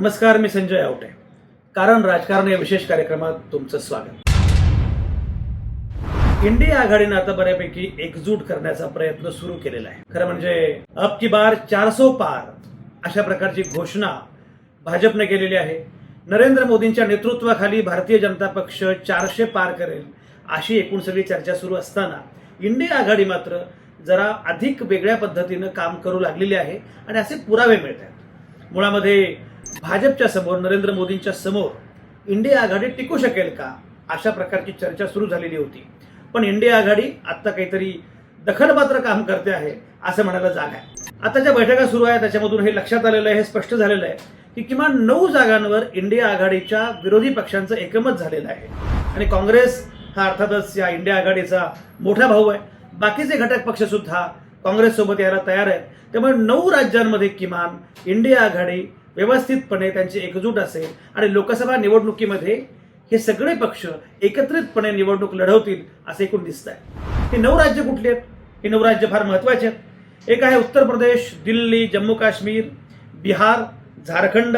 नमस्कार मी संजय आवटे. कारण राजकारण या विशेष कार्यक्रमात तुमचं स्वागत. इंडिया आघाडीनं आता बऱ्यापैकी एकजूट करण्याचा प्रयत्न सुरू केलेला आहे. खरं म्हणजे अब की बार चारसो पार अशा प्रकारची घोषणा भाजपने केलेली आहे. नरेंद्र मोदींच्या नेतृत्वाखाली भारतीय जनता पक्ष चारशे पार करेल अशी एकूण सगळी चर्चा सुरू असताना इंडिया आघाडी मात्र जरा अधिक वेगळ्या पद्धतीनं काम करू लागलेली आहे आणि असे पुरावे मिळत आहेत. मुळामध्ये भाजपच्या समोर नरेंद्र मोदींच्या समोर इंडिया आघाडी टिकू शकेल का? अशा प्रकारची चर्चा सुरू झालेली होती. पण इंडिया आघाडी आत्ता काहीतरी दखलपात्र काम करते आहे असं म्हणायला जाग आहे. आता ज्या बैठका सुरू आहे त्याच्यामधून हे लक्षात आलेलं आहे हे स्पष्ट झालेलं आहे की किमान नऊ जागांवर इंडिया आघाडीच्या विरोधी पक्षांचं एकमत झालेलं आहे. आणि काँग्रेस हा अर्थातच या इंडिया आघाडीचा मोठा भाऊ आहे. बाकीचे घटक पक्ष सुद्धा काँग्रेस सोबत यायला तयार आहेत. त्यामुळे नऊ राज्यांमध्ये किमान इंडिया आघाडी व्यवस्थितपणे त्यांची एकजूट असेल आणि लोकसभा निवडणुकीमध्ये हे सगळे पक्ष एकत्रितपणे निवडणूक लढवतील असं एकूण दिसत आहे हे नऊ राज्य कुठले आहेत? हे नऊ राज्य फार महत्त्वाचे आहेत. एक आहे उत्तर प्रदेश दिल्ली जम्मू काश्मीर बिहार झारखंड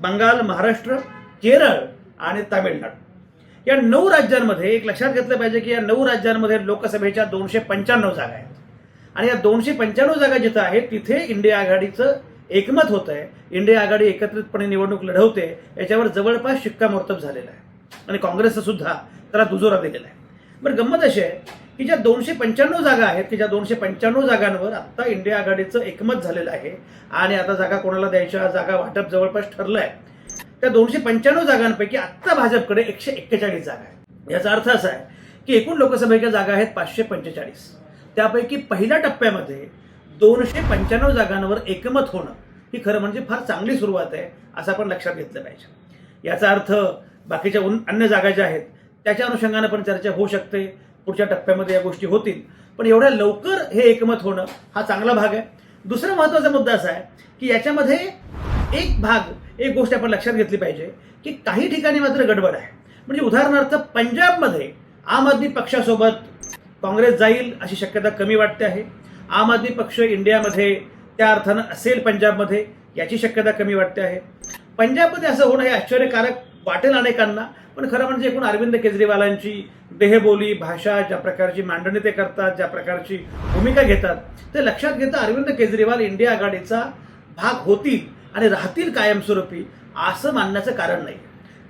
बंगाल महाराष्ट्र केरळ आणि तामिळनाडू. या नऊ राज्यांमध्ये एक लक्षात घेतलं पाहिजे की या नऊ राज्यांमध्ये लोकसभेच्या दोनशे पंच्याण्णव जागा आहेत. आणि या दोनशे पंच्याण्णव जागा जिथं आहेत तिथे इंडिया आघाडीचं एकमत होत आहे इंडिया आघाडी एकत्रितपणे निवडणूक लढवते. याच्यावर जवळपास शिक्कामोर्तब झालेला आहे. आणि काँग्रेसचं सुद्धा त्याला दुजोरा दिलेला आहे. बरं गंमत अशी आहे की ज्या दोनशे पंच्याण्णव जागा आहेत की ज्या दोनशे पंच्याण्णव जागांवर आता इंडिया आघाडीचं एकमत झालेलं आहे आणि आता जागा कोणाला द्यायच्या जागा वाटप जवळपास ठरलं आहे त्या दोनशे पंच्याण्णव जागांपैकी आत्ता भाजपकडे एकशे एक्केचाळीस जागा आहे याचा अर्थ असा आहे की एकूण लोकसभेच्या जागा आहेत पाचशे पंचेचाळीस. त्यापैकी पहिल्या टप्प्यामध्ये दोनशे पंच्याण्णव जागांवर एकमत होणं ही खरं म्हणजे फार चांगली सुरुवात आहे असं आपण लक्षात घेतलं पाहिजे. याचा अर्थ बाकीच्या उन- अन्य जागा ज्या आहेत त्याच्या अनुषंगानं पण चर्चा होऊ शकते पुढच्या टप्प्यामध्ये या गोष्टी होतील. पण एवढ्या लवकर हे एकमत होणं हा चांगला भाग आहे. दुसरा महत्त्वाचा मुद्दा असा आहे की याच्यामध्ये एक भाग एक गोष्ट आपण लक्षात घेतली पाहिजे की काही ठिकाणी मात्र गडबड आहे. म्हणजे उदाहरणार्थ पंजाबमध्ये आम आदमी पक्षासोबत काँग्रेस जाईल अशी शक्यता कमी वाटते आहे. आम आदमी पक्ष इंडियामध्ये त्या अर्थानं असेल पंजाबमध्ये याची शक्यता कमी वाटते आहे. पंजाबमध्ये असं होणं हे आश्चर्यकारक वाटेल अनेकांना पण खरं म्हणजे एकूण अरविंद केजरीवालांची देहबोली भाषा ज्या प्रकारची मांडणी ते करतात ज्या प्रकारची भूमिका घेतात ते लक्षात घेता अरविंद केजरीवाल इंडिया आघाडीचा भाग होतील आणि राहतील कायमस्वरूपी असं मानण्याचं कारण नाही.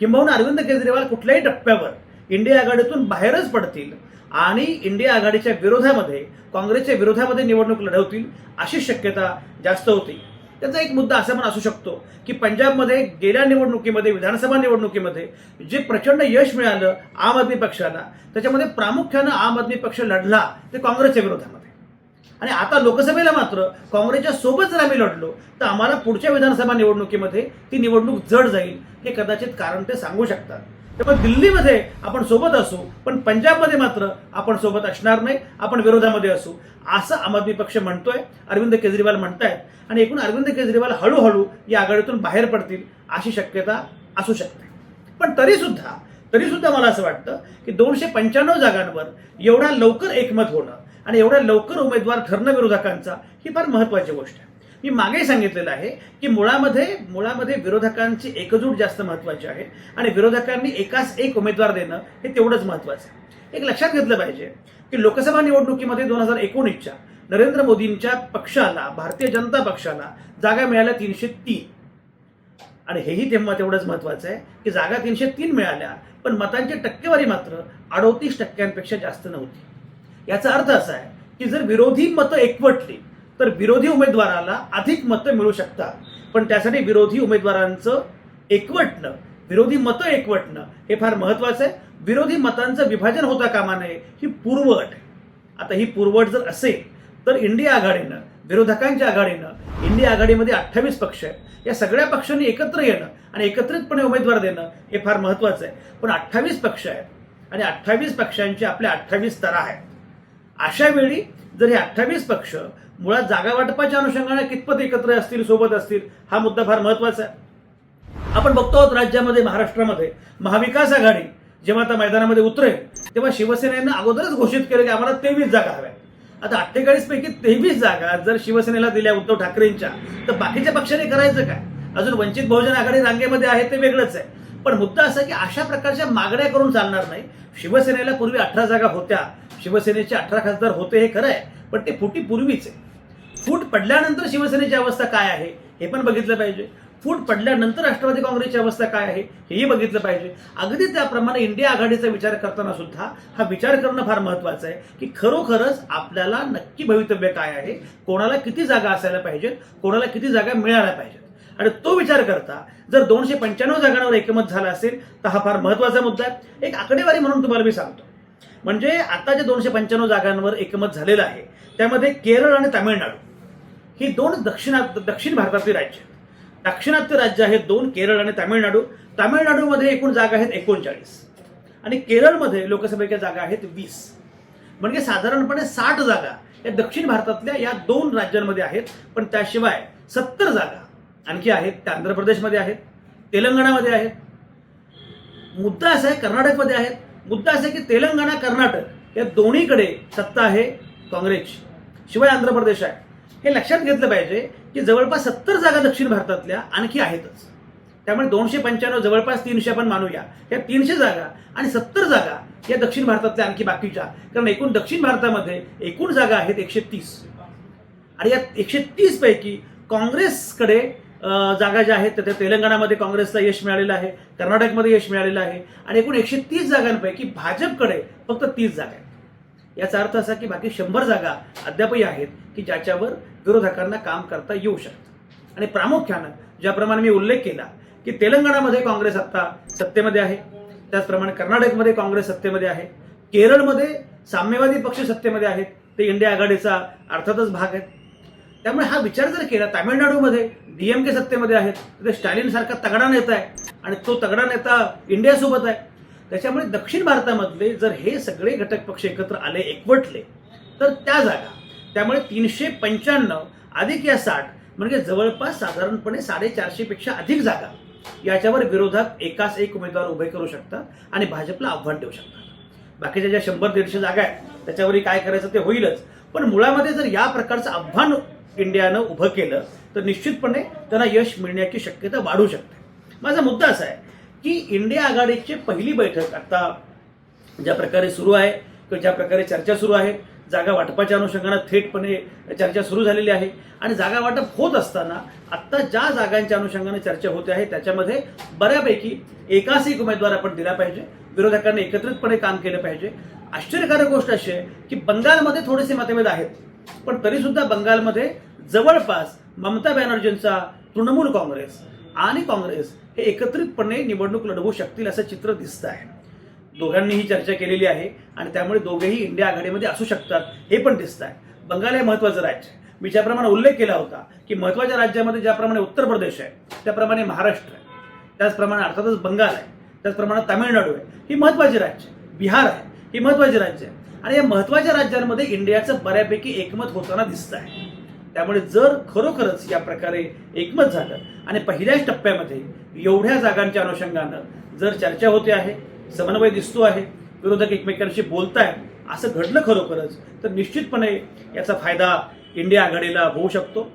किंबहुना अरविंद केजरीवाल कुठल्याही टप्प्यावर इंडिया आघाडीतून बाहेरच पडतील आणि इंडिया आघाडीच्या विरोधामध्ये काँग्रेसच्या विरोधामध्ये निवडणूक लढवतील अशी शक्यता जास्त होती. त्याचा एक मुद्दा असा पण असू शकतो की पंजाबमध्ये गेल्या निवडणुकीमध्ये विधानसभा निवडणुकीमध्ये जे प्रचंड यश मिळालं आम आदमी पक्षाला त्याच्यामध्ये प्रामुख्यानं आम आदमी पक्ष लढला ते काँग्रेसच्या विरोधामध्ये. आणि आता लोकसभेला मात्र काँग्रेसच्या सोबत जर आम्ही लढलो तर आम्हाला पुढच्या विधानसभा निवडणुकीमध्ये ती निवडणूक जड जाईल हे कदाचित कारण ते सांगू शकतात. त्यामुळे दिल्लीमध्ये आपण सोबत असू पण पंजाबमध्ये मात्र आपण सोबत असणार नाही आपण विरोधामध्ये असू. असं आम आदमी पक्ष म्हणतोय अरविंद केजरीवाल म्हणतायत. आणि एकूण अरविंद केजरीवाल हळूहळू या आघाडीतून बाहेर पडतील अशी शक्यता असू शकते. पण तरी सुद्धा तरी सुद्धा मला असं वाटतं की दोनशे पंच्याण्णव जागांवर एवढा लवकर एकमत होणं आणि एवढ्या लवकर उमेदवार ठरणं विरोधकांचा ही फार महत्वाची गोष्ट आहे. मी मागे सांगितलेलं आहे की मुळामध्ये मुळामध्ये विरोधकांची एकजूट जास्त महत्वाची आहे आणि विरोधकांनी एकाच एक उमेदवार देणं हे तेवढंच महत्वाचं आहे. एक लक्षात घेतलं पाहिजे की लोकसभा निवडणुकीमध्ये दोन हजार एकोणीसच्या नरेंद्र मोदींच्या पक्षाला भारतीय जनता पक्षाला जागा मिळाल्या तीनशे तीन. आणि हेही तेव्हा तेवढंच महत्वाचं आहे की जागा तीनशे तीन मिळाल्या पण मतांची टक्केवारी मात्र अडोतीस टक्क्यांपेक्षा जास्त नव्हती. याचा अर्थ असा आहे की जर विरोधी मतं एकवटली तर विरोधी उमेदवाराला अधिक मतं मिळू शकतात. पण त्यासाठी विरोधी उमेदवारांचं एकवटणं विरोधी मतं एकवटणं हे फार महत्वाचं आहे. विरोधी मतांचं विभाजन होता कामा नये ही पूर्वअट आहे. आता ही पूर्वअट जर असेल तर इंडिया आघाडीनं विरोधकांच्या आघाडीनं इंडिया आघाडीमध्ये अठ्ठावीस पक्ष आहेत. या सगळ्या पक्षांनी एकत्र येणं आणि एकत्रितपणे उमेदवार देणं हे फार महत्वाचं आहे. पण अठ्ठावीस पक्ष आहेत आणि अठ्ठावीस पक्षांची आपल्या अठ्ठावीस तरा आहेत. अशा वेळी जर हे अठ्ठावीस पक्ष मुळात जागा वाटपाच्या अनुषंगाने कितपत एकत्र असतील सोबत असतील हा मुद्दा फार महत्त्वाचा आहे. आपण बघतो आहोत राज्यामध्ये महाराष्ट्रामध्ये महाविकास आघाडी जेव्हा आता मैदानामध्ये उतरेल तेव्हा शिवसेनेनं अगोदरच घोषित केलं की आम्हाला तेवीस जागा हव्या आता अठ्ठेचाळीस पैकी तेवीस जागा जर शिवसेनेला दिल्या उद्धव ठाकरेंच्या तर बाकीच्या पक्षाने करायचं काय? अजून वंचित बहुजन आघाडी रांगेमध्ये आहे ते वेगळंच आहे. पण मुद्दा असा की अशा प्रकारच्या मागण्या करून चालणार नाही. शिवसेनेला पूर्वी अठरा जागा होत्या शिवसेनेचे अठरा खासदार होते हे खरं आहे पण ते फुटीपूर्वीच आहे. फूट पडल्यानंतर शिवसेनेची अवस्था काय आहे हे पण बघितलं पाहिजे. फूट पडल्यानंतर राष्ट्रवादी काँग्रेसची अवस्था काय आहे हेही बघितलं पाहिजे. अगदी त्याप्रमाणे इंडिया आघाडीचा विचार करताना सुद्धा हा विचार करणं फार महत्वाचं आहे की खरोखरच आपल्याला नक्की भवितव्य काय आहे कोणाला किती जागा असायला पाहिजेत कोणाला किती जागा मिळायला पाहिजेत. आणि तो विचार करता जर दोनशे पंच्याण्णव जागांवर एकमत झालं असेल तर हा फार महत्त्वाचा मुद्दा आहे. एक आकडेवारी म्हणून तुम्हाला मी सांगतो. म्हणजे आता जे दोनशे पंच्याण्णव जागांवर एकमत झालेलं आहे त्यामध्ये केरळ आणि तामिळनाडू. ही दोन दक्षिणात दक्षिण भारतातली राज्य आहेत. राज्य आहेत दोन केरळ आणि तामिळनाडू. तामिळनाडूमध्ये एकूण जागा आहेत एकोणचाळीस. आणि केरळमध्ये लोकसभेच्या जागा आहेत वीस. म्हणजे साधारणपणे साठ जागा या दक्षिण भारतातल्या या दोन राज्यांमध्ये आहेत पण त्याशिवाय सत्तर जागा आणखी आहेत त्या आंध्र प्रदेशमध्ये आहेत तेलंगणामध्ये आहेत. मुद्दा असा आहे कर्नाटकमध्ये आहेत. मुद्दा असा की तेलंगणा कर्नाटक या दोन्हीकडे सत्ता आहे काँग्रेसची शिवाय आंध्र प्रदेश आहे. हे लक्षात घेतलं पाहिजे की जवळपास सत्तर जागा दक्षिण भारतातल्या आणखी आहेतच. त्यामुळे दोनशे पंच्याण्णव जवळपास तीनशे आपण मानूया. या तीनशे जागा आणि सत्तर जागा या दक्षिण भारतातल्या आणखी बाकीच्या. कारण एकूण दक्षिण भारतामध्ये एकूण जागा आहेत एकशे तीस. आणि या एकशे तीस पैकी काँग्रेसकडे जागा ज्या आहेत त्या तेलंगणामध्ये काँग्रेसला यश मिळालेलं आहे कर्नाटकमध्ये यश मिळालेलं आहे आणि एकूण एकशे तीस जागांपैकी भाजपकडे फक्त तीस जागा आहेत. याचा अर्थ असा की बाकी शंभर जागा अद्यापही आहेत की ज्याच्यावर विरोधकांना काम करता येऊ शकतं. आणि प्रामुख्यानं ज्याप्रमाणे मी उल्लेख केला की तेलंगणामध्ये काँग्रेस आता सत्तेमध्ये आहे त्याचप्रमाणे कर्नाटकमध्ये काँग्रेस सत्तेमध्ये आहे केरळमध्ये साम्यवादी पक्ष सत्तेमध्ये आहेत ते इंडिया आघाडीचा अर्थातच भाग आहेत. त्यामुळे हा विचार जर केला तामिळनाडूमध्ये डीएमके सत्तेमध्ये आहेत तिथे स्टॅलिन सारखा तगडा नेता आहे आणि तो तगडा नेता इंडियासोबत आहे. त्याच्यामुळे दक्षिण भारतामधले जर हे सगळे घटक पक्ष एकत्र आले एकवटले तर त्या जागा त्यामुळे तीनशे पंच्याण्णव अधिक या साठ म्हणजे जवळपास साधारणपणे साडेचारशेपेक्षा अधिक जागा याच्यावर विरोधात एकाच एक उमेदवार उभे करू शकतात आणि भाजपला आव्हान देऊ शकतात. बाकीच्या ज्या शंभर दीडशे जागा आहेत त्याच्यावरही काय करायचं ते होईलच. पण मुळामध्ये जर या प्रकारचं आव्हान इंडियानं उभं केलं तर निश्चितपणे त्यांना यश मिळण्याची शक्यता वाढू शकते. माझा मुद्दा असा आहे की इंडिया आघाडीची पहिली बैठक आता ज्या प्रकारे सुरू आहे किंवा ज्या प्रकारे चर्चा सुरू आहे जागा वाटपाच्या अनुषंगानं थेटपणे चर्चा सुरू झालेली आहे आणि जागा वाटप होत असताना आत्ता ज्या जागांच्या अनुषंगाने चर्चा होते आहे त्याच्यामध्ये बऱ्यापैकी एकाच एक उमेदवार आपण दिला पाहिजे विरोधकांनी एकत्रितपणे काम केलं पाहिजे. आश्चर्यकारक गोष्ट अशी आहे की बंगालमध्ये थोडेसे मतभेद आहेत. पण तरी सुद्धा बंगालमध्ये जवळपास ममता बॅनर्जींचा तृणमूल काँग्रेस आणि काँग्रेस हे एकत्रितपणे निवडणूक लढवू शकतील असं चित्र दिसतं आहे. दोघांनीही चर्चा केलेली आहे आणि त्यामुळे दोघेही इंडिया आघाडीमध्ये असू शकतात हे पण दिसत आहे. बंगाल हे महत्वाचं राज्य आहे. मी ज्याप्रमाणे उल्लेख केला होता की महत्त्वाच्या राज्यामध्ये ज्याप्रमाणे उत्तर प्रदेश आहे त्याप्रमाणे महाराष्ट्र आहे. त्याचप्रमाणे अर्थातच बंगाल आहे. त्याचप्रमाणे तामिळनाडू आहे. ही महत्वाची राज्य आहे. बिहार आहे. ही महत्वाची राज्य आहे. आणि या महत्त्वाच्या राज्यांमध्ये इंडियाचं बऱ्यापैकी एकमत होताना दिसत आहे. त्यामुळे जर खरोखरच या प्रकारे एकमत झालं आणि पहिल्याच टप्प्यामध्ये एवढ्या जागांच्या अनुषंगानं जर चर्चा होते आहे समन्वय दिसतो आहे विरोधक एकमेकांशी बोलताय असं घडलं खरोखरच तर निश्चितपणे याचा फायदा इंडिया आघाडीला होऊ शकतो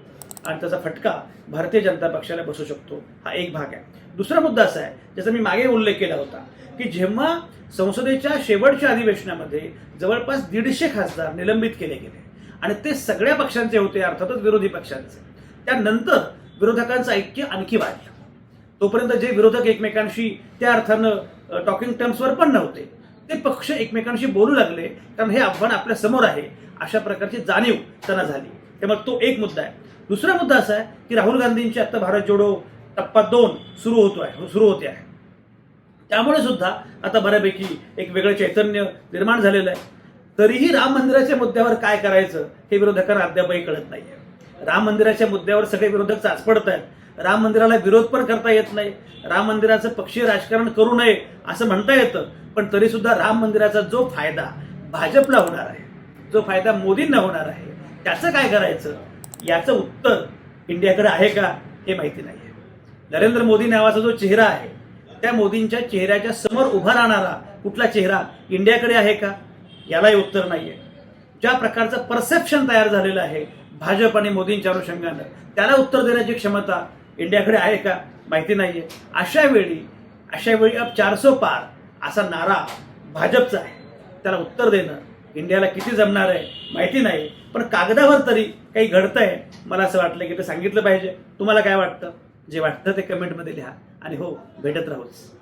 आणि त्याचा फटका भारतीय जनता पक्षाला बसू शकतो हा एक भाग आहे. दुसरा मुद्दा असा आहे ज्याचा मी मागे उल्लेख केला होता की जेव्हा संसदेच्या शेवटच्या अधिवेशनामध्ये जवळपास दीडशे खासदार निलंबित केले गेले आणि ते सगळ्या पक्षांचे होते अर्थातच विरोधी पक्षांचे त्यानंतर विरोधकांचं ऐक्य आणखी वाढलं. तोपर्यंत जे विरोधक एकमेकांशी त्या अर्थानं टॉकिंग टर्म्सवर पण नव्हते ते पक्ष एकमेकांशी बोलू लागले कारण हे आव्हान आपल्यासमोर आहे अशा प्रकारची जाणीव त्यांना झाली. त्यामुळे तो एक मुद्दा आहे. दुसरा मुद्दा असा आहे की राहुल गांधींची आता भारत जोडो टप्पा दोन सुरू होतो आहे सुरू होते आहे. त्यामुळे सुद्धा आता बऱ्यापैकी एक वेगळं चैतन्य निर्माण झालेलं आहे. तरीही राम मंदिराच्या मुद्द्यावर काय करायचं हे विरोधकांना अद्यापही कळत नाहीये. राम मंदिराच्या मुद्द्यावर सगळे विरोधक चाचपडत आहेत. राम मंदिराला विरोध पण करता येत नाही. राम मंदिराचं पक्षीय राजकारण करू नये असं म्हणता येतं पण तरी सुद्धा राम मंदिराचा जो फायदा भाजपला होणार आहे जो फायदा मोदींना होणार आहे त्याचं काय करायचं? याचं उत्तर इंडियाकडे आहे का हे माहिती नाही नरेंद्र मोदी नावाचा जो चेहरा आहे त्या मोदींच्या चेहऱ्याच्या समोर उभा राहणारा कुठला चेहरा इंडियाकडे आहे का? यालाही उत्तर नाहीये. ज्या प्रकारचं परसेप्शन तयार झालेलं आहे भाजप आणि मोदींच्या अनुषंगानं त्याला उत्तर देण्याची क्षमता इंडियाकडे आहे का? माहिती नाहीये. अशा वेळी अशा वेळी अब चारसो पार असा नारा भाजपचा आहे. त्याला उत्तर देणं इंडियाला किती जमणार आहे माहिती नाही. पण कागदावर तरी काही घडतंय मला असं वाटलं की ते सांगितलं पाहिजे. तुम्हाला काय वाटतं? जे वाटतं ते कमेंटमध्ये लिहा. आणि हो भेटत राहूच.